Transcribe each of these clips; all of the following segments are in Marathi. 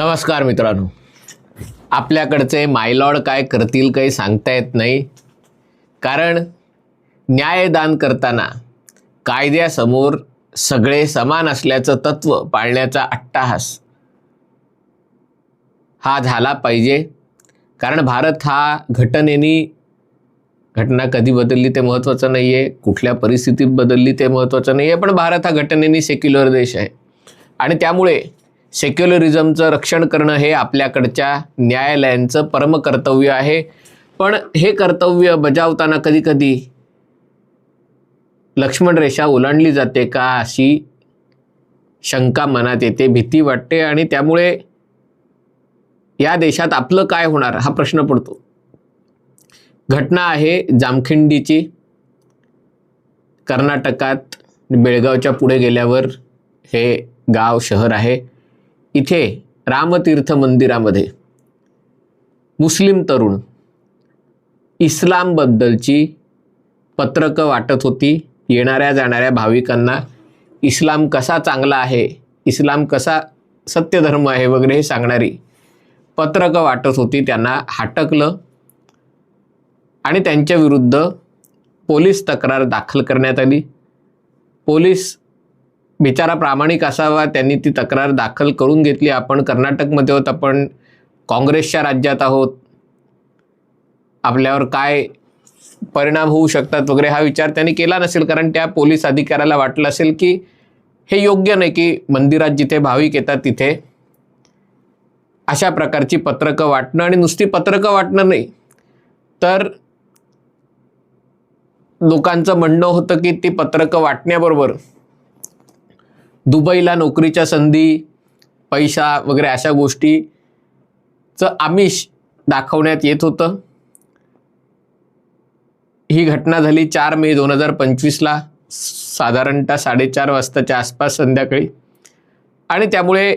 नमस्कार मित्रांनो. आपल्याकडचे मायलॉड काय करतील काही सांगता येत नाही. कारण न्यायदान करताना कायद्यासमोर सगळे समान असल्याचं तत्त्व पाळण्याचा अट्टाहास हा झाला पाहिजे. कारण भारत हा घटनेनी घटना कधी बदलली ते महत्त्वाचं नाही आहे कुठल्या परिस्थितीत बदलली ते महत्त्वाचं नाही आहे पण भारत हा घटनेनी सेक्युलर देश आहे. आणि त्यामुळे सेक्युलरिझमचं रक्षण करणं हे आपल्याकडच्या न्यायालयांचं परमकर्तव्य आहे. पण हे कर्तव्य बजावताना कधीकधी लक्ष्मण रेषा ओलांडली जाते का अशी शंका मनात येते भीती वाटते आणि त्यामुळे या देशात आपलं काय होणार हा प्रश्न पडतो. घटना आहे जामखिंडीची. कर्नाटकात बेळगावच्या पुढे गेल्यावर हे गाव शहर आहे. इथे रामतीर्थ मंदिरामध्ये मुस्लिम तरुण इस्लामबद्दलची पत्रकं वाटत होती. येणाऱ्या जाणाऱ्या भाविकांना इस्लाम कसा चांगला आहे इस्लाम कसा सत्यधर्म आहे वगैरे हे सांगणारी पत्रकं वाटत होती. त्यांना हटकलं आणि त्यांच्या विरुद्ध पोलीस तक्रार दाखल करण्यात आली. पोलीस बिचारा प्रामाणिक असावा त्यांनी ती तक्रार दाखल करून घेतली. आपण कर्नाटकमध्ये आहोत आपण काँग्रेसच्या राज्यात आहोत. आपल्यावर काय परिणाम होऊ शकतात वगैरे हा विचार त्यांनी केला नसेल कारण त्या पोलीस अधिकाऱ्याला वाटलं असेल की हे योग्य नाही की मंदिरात जिथे भाविक येतात तिथे अशा प्रकारची पत्रकं वाटणं आणि नुसती पत्रकं वाटणं नाही. तर लोकांचं म्हणणं होतं की ती पत्रकं वाटण्याबरोबर दुबईला नोकरीच्या संधी पैसा वगैरे अशा गोष्टीचं आमिष दाखवण्यात येत होतं. ही घटना झाली चार मे दोन हजार पंचवीसला साधारणतः साडेचार वाजताच्या आसपास संध्याकाळी. आणि त्यामुळे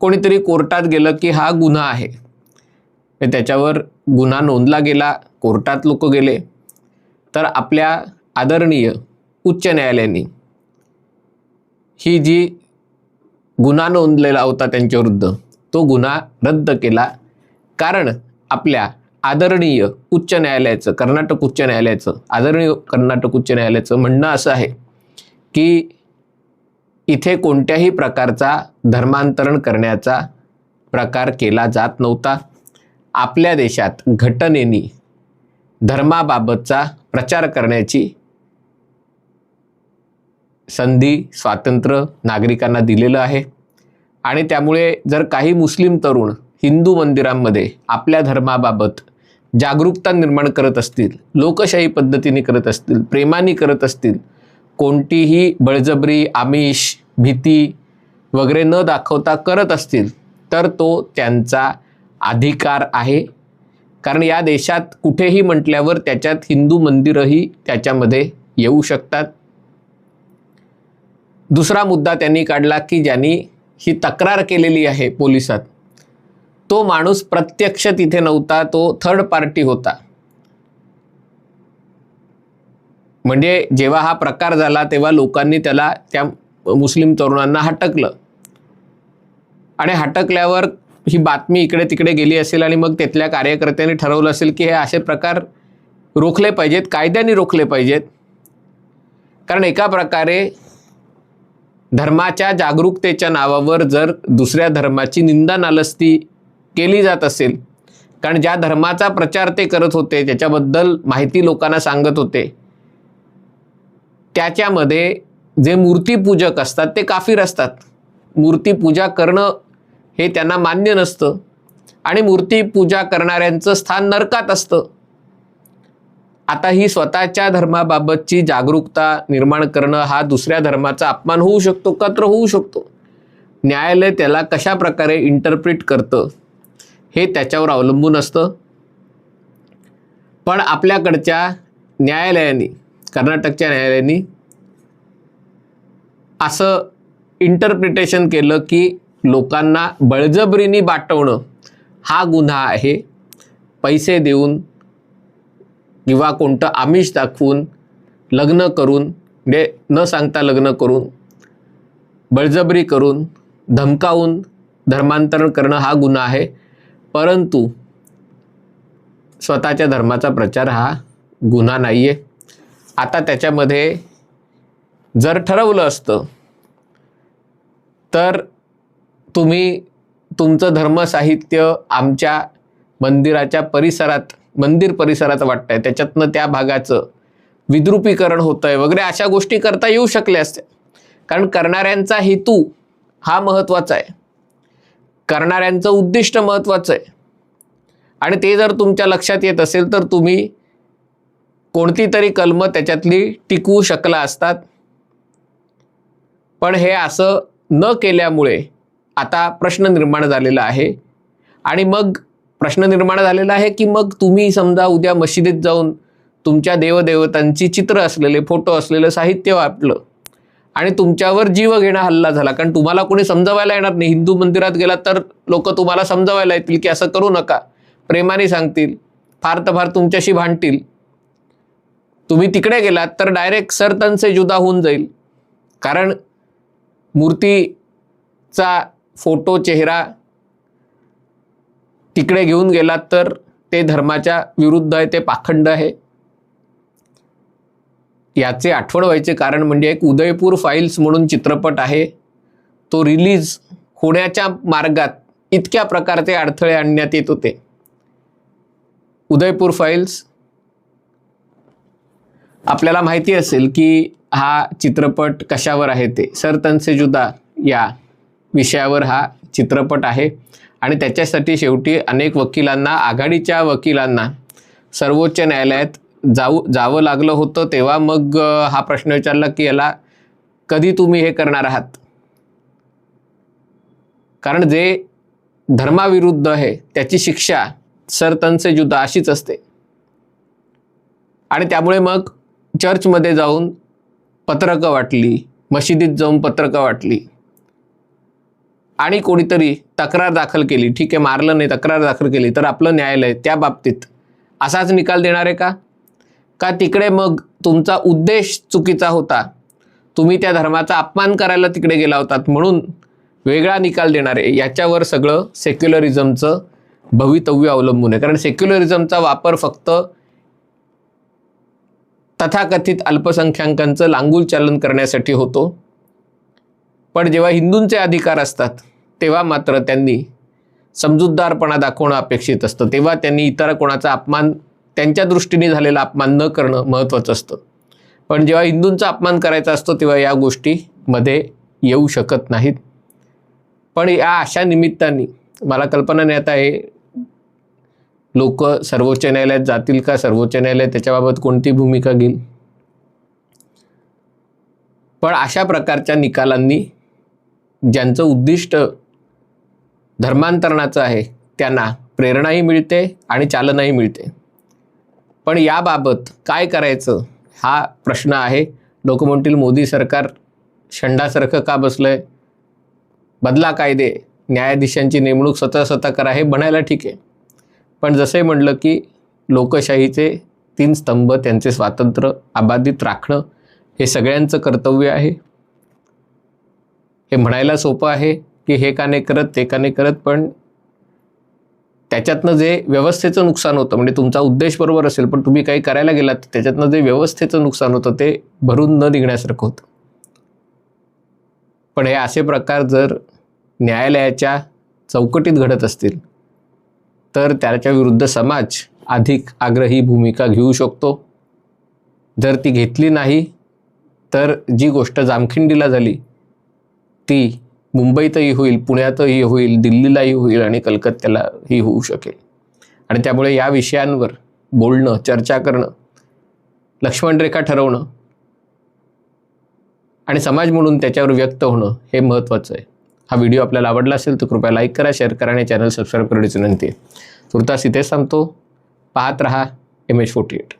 कोणीतरी कोर्टात गेलं की हा गुन्हा आहे. त्याच्यावर गुन्हा नोंदला गेला कोर्टात लोक गेले. तर आपल्या आदरणीय उच्च न्यायालयाने ही जी गुन्हा नोंदलेला होता त्यांच्याविरुद्ध तो गुन्हा रद्द केला. कारण आपल्या आदरणीय उच्च न्यायालयाचं कर्नाटक उच्च न्यायालयाचं आदरणीय कर्नाटक उच्च न्यायालयाचं म्हणणं असं आहे की इथे कोणत्याही प्रकारचा धर्मांतरण करण्याचा प्रकार केला जात नव्हता. आपल्या देशात घटनेनी धर्माबाबतचा प्रचार करण्याची संधी स्वातंत्र्य नागरिकांना दिलेलं आहे. आणि त्यामुळे जर काही मुस्लिम तरुण हिंदू मंदिरांमध्ये आपल्या धर्माबाबत जागरूकता निर्माण करत असतील लोकशाही पद्धतीने करत असतील प्रेमाने करत असतील कोणतीही बळजबरी आमिष भीती वगैरे न दाखवता करत असतील तर तो त्यांचा अधिकार आहे. कारण या देशात कुठेही म्हटल्यावर त्याच्यात हिंदू मंदिरही त्याच्यामध्ये येऊ शकतात. दुसरा मुद्दा त्यांनी काढला की ज्यांनी ही तक्रार केलेली आहे पोलिसात तो माणूस प्रत्यक्ष तिथे नव्हता तो थर्ड पार्टी होता. म्हणजे जेव्हा हा प्रकार झाला तेव्हा लोकांनी त्याला त्या मुस्लिम तरुणांना हटकलं. आणि हटकल्यावर ही बातमी इकडे तिकडे गेली असेल आणि मग तिथल्या कार्यकर्त्यांनी ठरवलं असेल की हे असे प्रकार रोखले पाहिजेत कायद्याने रोखले पाहिजेत. कारण एका प्रकारे धर्माच्या जागरूकतेच्या नावावर जर दुसऱ्या धर्माची निंदा नालस्ती केली जात असेल कारण ज्या धर्माचा प्रचार ते करत होते त्याच्याबद्दल माहिती लोकांना सांगत होते त्याच्यामध्ये जे मूर्तीपूजक असतात ते काफीर असतात. मूर्तीपूजा करणं हे त्यांना मान्य नसतं. आणि मूर्तीपूजा करणाऱ्यांचं स्थान नरकात असतं. आता ही स्वतःच्या धर्माबाबतची जागरूकता निर्माण करणं हा दुसऱ्या धर्माचा अपमान होऊ शकतो कत्र होऊ शकतो. न्यायालय त्याला कशा प्रकारे इंटरप्रिट करतं हे त्याच्यावर अवलंबून असतं. पण आपल्याकडच्या न्यायालयाने कर्नाटकच्या न्यायालयाने असं इंटरप्रिटेशन केलं की लोकांना बळजबरीने बाटवणं हा गुन्हा आहे. पैसे देऊन किंवा कोणतं आमिष दाखवून लग्न करून म्हणजे न सांगता लग्न करून बळजबरी करून धमकावून धर्मांतरण करणं हा गुन्हा आहे. परंतु स्वतःच्या धर्माचा प्रचार हा गुन्हा नाही आहे आता त्याच्यामध्ये जर ठरवलं असतं तर तुम्ही तुमचं धर्मसाहित्य आमच्या मंदिराच्या परिसरात मंदिर परिसरात वाटतंय. त्याच्यातनं त्या भागाचं विद्रुपीकरण होतंय वगैरे अशा गोष्टी करता येऊ शकल्या असत्या. कारण करणाऱ्यांचा हेतू हा महत्त्वाचा आहे. करणाऱ्यांचं उद्दिष्ट महत्त्वाचं आहे. आणि ते जर तुमच्या लक्षात येत असेल तर तुम्ही कोणती तरी कलम त्याच्यातली टिकवू शकला असतात. पण हे असं न केल्यामुळे आता प्रश्न निर्माण झालेला आहे. आणि मग प्रश्न निर्माण झालेला आहे की मग तुम्ही समजा उद्या मशिदीत जाऊन तुमच्या देवदेवतांची चित्र असलेले फोटो असलेलं साहित्य वापलं आणि तुमच्यावर जीव घेणा हल्ला झाला कारण तुम्हाला कोणी समजवायला येणार नाही. हिंदू मंदिरात गेलात तर लोक तुम्हाला समजवायला येतील की असं करू नका. प्रेमाने सांगतील फार तर फार तुमच्याशी भांडतील. तुम्ही तिकडे गेलात तर डायरेक्ट सरतनसे जुदा होऊन जाईल. कारण मूर्तीचा फोटो चेहरा तिकडे घेऊन गेलात तर ते धर्माच्या विरुद्ध आहे ते पाखंड आहे. याचे आठवण व्हायचे कारण म्हणजे एक उदयपूर फाईल्स म्हणून चित्रपट आहे. तो रिलीज होण्याच्या मार्गात इतक्या प्रकारचे अडथळे आणण्यात येत होते. उदयपूर फाईल्स आपल्याला माहिती असेल की हा चित्रपट कशावर आहे ते? सर तनसे जुदा या विषयावर हा चित्रपट आहे. आणि त्याच्यासाठी शेवटी अनेक वकिलांना आघाडीच्या वकिलांना सर्वोच्च न्यायालयात जाऊ जावं लागलं होतं. तेव्हा मग हा प्रश्न विचारला की याला कधी तुम्ही हे करणार आहात? कारण जे धर्माविरुद्ध आहे त्याची शिक्षा सरतनसे जुदा अशीच असते. आणि त्यामुळे मग चर्चमध्ये जाऊन पत्रकं वाटली मशिदीत जाऊन पत्रकं वाटली. आणि कोणीतरी तक्रार दाखल केली ठीक आहे मारलं नाही तक्रार दाखल केली तर आपलं न्यायालय त्या बाबतीत असाच निकाल देणार आहे का? का तिकडे मग तुमचा उद्देश चुकीचा होता? तुम्ही त्या धर्माचा अपमान करायला तिकडे गेला होतात म्हणून वेगळा निकाल देणार आहे. याच्यावर सगळं सेक्युलरिझमचं भवितव्य अवलंबून आहे. कारण सेक्युलरिझमचा वापर फक्त तथाकथित अल्पसंख्याकांचं लांगूल चालन करण्यासाठी होतो. पण जेव्हा हिंदूंचे अधिकार असतात तेव्हा मात्र त्यांनी समजूतदारपणा दाखवणं अपेक्षित असतं. तेव्हा त्यांनी इतर कोणाचा अपमान त्यांच्या दृष्टीने झालेला अपमान न करणं महत्त्वाचं असतं. पण जेव्हा हिंदूंचा अपमान करायचा असतो तेव्हा या गोष्टीमध्ये येऊ शकत नाहीत. पण या अशा निमित्ताने मला कल्पना नाही आता हे लोक सर्वोच्च न्यायालयात जातील का सर्वोच्च न्यायालय त्याच्याबाबत कोणती भूमिका घेईल? पण अशा प्रकारच्या निकालांनी ज्यांचं उद्दिष्ट धर्मांतरणाचं आहे त्यांना प्रेरणाही मिळते आणि चालनाही मिळते. पण याबाबत काय करायचं हा प्रश्न आहे. लोक म्हणतील मोदी सरकार शंडासारखं का बसलं आहे बदला कायदे न्यायाधीशांची नेमणूक स्वतः स्वतः करा हे म्हणायला ठीक आहे. पण जसे म्हटलं की लोकशाहीचे तीन स्तंभ त्यांचे स्वातंत्र्य अबाधित राखणं हे सगळ्यांचं कर्तव्य आहे. हे म्हणायला सोपं आहे की हे का नाही करत ते का नाही करत पण त्याच्यातनं जे व्यवस्थेचं नुकसान होतं म्हणजे तुमचा उद्देश बरोबर असेल पण तुम्ही काही करायला गेलात त्याच्यातनं जे व्यवस्थेचं नुकसान होतं ते भरून न निघण्यासारखं होतं. पण हे असे प्रकार जर न्यायालयाच्या चौकटीत घडत असतील तर त्याच्या विरुद्ध समाज अधिक आग्रही भूमिका घेऊ शकतो. जर ती घेतली नाही तर जी गोष्ट जामखिंडीला झाली ती मुंबईतही होईल पुण्यातही होईल दिल्लीलाही होईल आणि कलकत्त्यालाही होऊ शकेल. आणि त्यामुळे या विषयांवर बोलणं चर्चा करणं लक्ष्मणरेखा ठरवणं आणि समाज म्हणून त्याच्यावर व्यक्त होणं हे महत्त्वाचं आहे. हा व्हिडिओ आपल्याला आवडला असेल तर कृपया लाईक करा शेअर करा आणि चॅनल सबस्क्राईब करण्याची विनंती आहे. तुर्तास इथेच सांगतो पाहत रहा एम एच फोर्टी एट.